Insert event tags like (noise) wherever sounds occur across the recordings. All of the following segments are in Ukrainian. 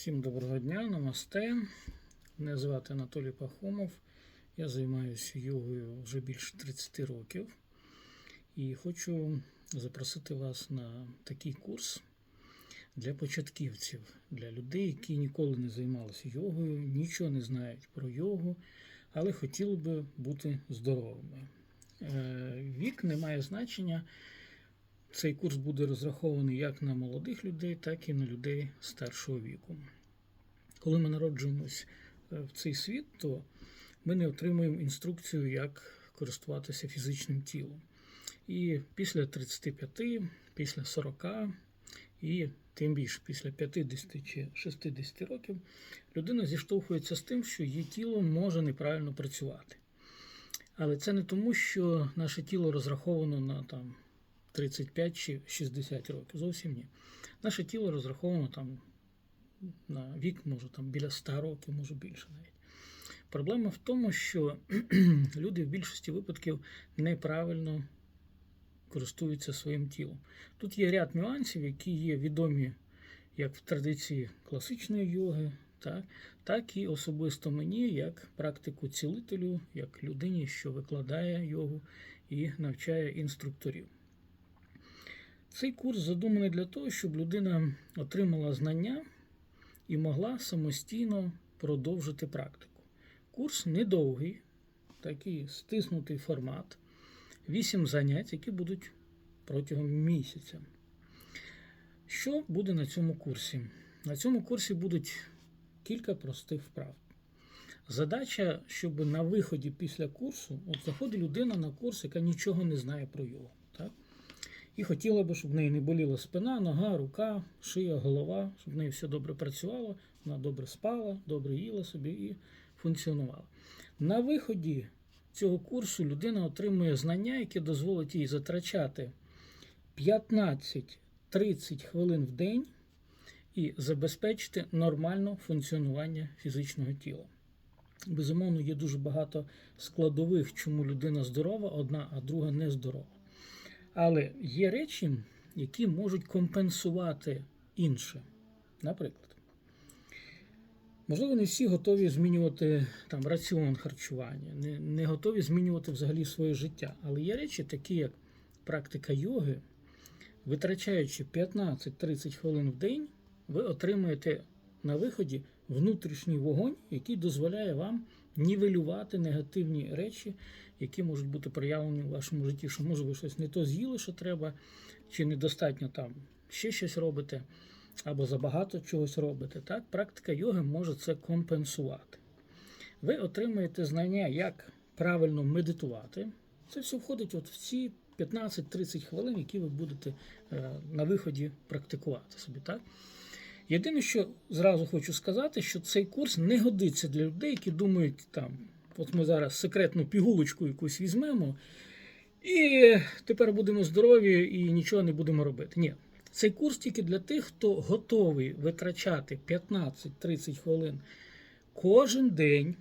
Всім доброго дня, намасте. Мене звати Анатолій Пахомов. Я займаюся йогою вже більше 30 років і хочу запросити вас на такий курс для початківців, для людей, які ніколи не займалися йогою, нічого не знають про йогу, але хотіли би бути здоровими. Е, Вік не має значення. Цей курс буде розрахований як на молодих людей, так і на людей старшого віку. Коли ми народжуємось е, в цей світ, то ми не отримуємо інструкцію, як користуватися фізичним тілом. І після 35, після 40 і тим більше після 50 чи 60 років людина зіштовхується з тим, що її тіло може неправильно працювати. Але це не тому, що наше тіло розраховано на там 35 чи 60 років. Зовсім ні. Наше тіло розраховано там на вік, може там біля 100 років, може більше навіть. Проблема в тому, що (clears throat) люди в більшості випадків неправильно користуються своїм тілом. Тут є ряд нюансів, які є відомі як в традиції класичної йоги, так, так і особисто мені, як практику цілителю, як людині, що викладає йогу і навчає інструкторів. Цей курс задуманий для того, щоб людина отримала знання і могла самостійно продовжити практику. Курс недовгий, такий стиснутий формат, 8 занять, які будуть протягом місяця. Що буде на цьому курсі? На цьому курсі будуть кілька простих вправ. Задача, щоб на виході після курсу, от заходить людина на курс, яка нічого не знає про йогу. І хотіла би, щоб в неї не боліла спина, нога, рука, шия, голова, щоб в неї все добре працювало, вона добре спала, добре їла собі і функціонувала. На виході цього курсу людина отримує знання, які дозволять їй затрачати 15-30 хвилин в день і забезпечити нормальне функціонування фізичного тіла. Безумовно, є дуже багато складових, чому людина здорова, одна, а друга не здорова. Але є речі, які можуть компенсувати інше. Наприклад, можливо, не всі готові змінювати там, раціон харчування, не, не готові змінювати взагалі своє життя. Але є речі, такі як практика йоги, витрачаючи 15-30 хвилин в день, ви отримуєте на виході внутрішній вогонь, який дозволяє вам нівелювати негативні речі, які можуть бути проявлені в вашому житті, що може ви щось не то з'їли, що треба, чи недостатньо там ще щось робите, або забагато чогось робите. Так? Практика йоги може це компенсувати. Ви отримаєте знання, як правильно медитувати. Це все входить от в ці 15-30 хвилин, які ви будете е, на виході практикувати собі. Так? Єдине, що зразу хочу сказати, що цей курс не годиться для людей, які думають, там, от ми зараз секретну пігулочку якусь візьмемо, і тепер будемо здорові і нічого не будемо робити. Ні. Цей курс тільки для тих, хто готовий витрачати 15-30 хвилин кожен день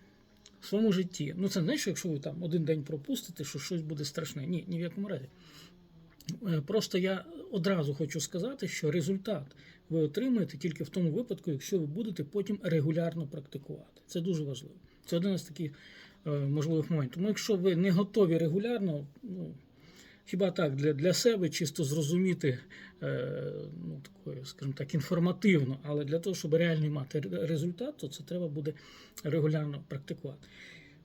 в своєму житті. Ну, це не що якщо ви там один день пропустите, що щось буде страшне. Ні, ні в якому разі. Е, Просто я одразу хочу сказати, що результат ви отримаєте тільки в тому випадку, якщо ви будете потім регулярно практикувати. Це дуже важливо. Це один з таких е, можливих моментів. Тому якщо ви не готові регулярно, ну хіба так для для себе чисто зрозуміти, е, ну такою, скажімо так, інформативно, але для того, щоб реально мати результат, то це треба буде регулярно практикувати.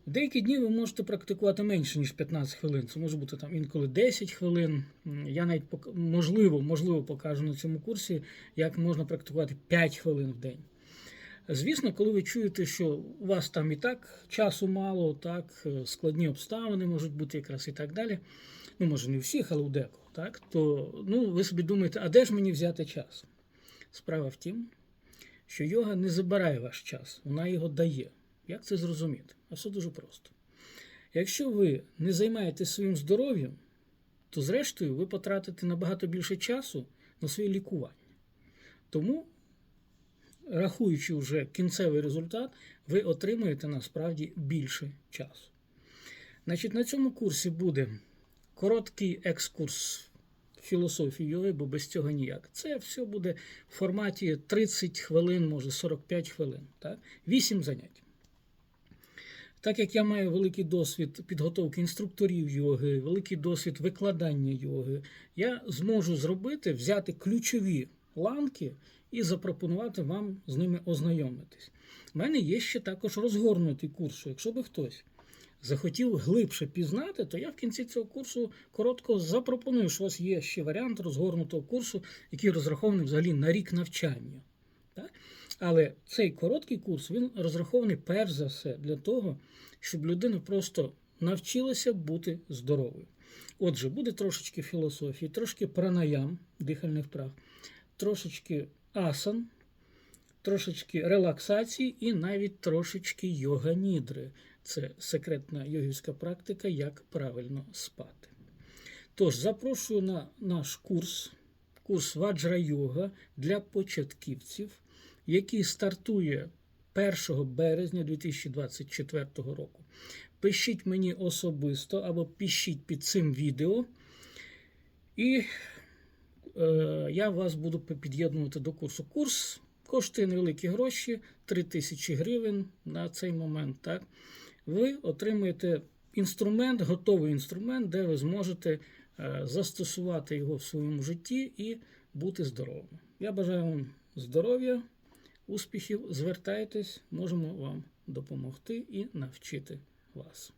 Деякі дні ви можете практикувати менше, ніж 15 хвилин. Це може бути там інколи 10 хвилин. Я навіть можливо, можливо покажу на цьому курсі, як можна практикувати 5 хвилин в день. Звісно, коли ви чуєте, що у вас там і так часу мало, так, е, складні обставини можуть бути якраз і так далі. Ну, може, не у всіх, але у декого, так, то ну, ви собі думаєте, а де ж мені взяти час? Справа в тім, що йога не забирає ваш час, вона його дає. Як це зрозуміти? А все дуже просто. Якщо ви не займаєтесь своїм здоров'ям, то зрештою ви потратите набагато більше часу на своє лікування. Тому, рахуючи вже кінцевий результат, ви отримаєте насправді більше часу. Значить, на цьому курсі буде короткий екскурс філософію йоги, бо без цього ніяк. Це все буде в форматі 30 хвилин, може 45 хвилин. Так? 8 занять. Так як я маю великий досвід підготовки інструкторів йоги, великий досвід викладання йоги, я зможу зробити, взяти ключові ланки і запропонувати вам з ними ознайомитись. У мене є ще також розгорнутий курс. Якщо би хтось захотів глибше пізнати, то я в кінці цього курсу коротко запропоную, що у вас є ще варіант розгорнутого курсу, який розрахований взагалі на рік навчання. Так? Але цей короткий курс він розрахований перш за все для того, щоб людина просто навчилася бути здоровою. Отже, буде трошечки філософії, трошки пранаям дихальних вправ, трошечки асан, трошечки релаксації і навіть трошечки йога-нідри. Це секретна йогівська практика, як правильно спати. Тож, запрошую на наш курс, курс Ваджра Йога для початківців, який стартує 1 березня 2024 року. Пишіть мені особисто або пишіть під цим відео, і е, я вас буду під'єднувати до курсу. Курс коштує невеликі гроші 3 тисячі гривень на цей момент. Так? Ви отримуєте інструмент, готовий інструмент, де ви зможете е, застосувати його в своєму житті і бути здоровими. Я бажаю вам здоров'я, успіхів, звертайтесь, можемо вам допомогти і навчити вас.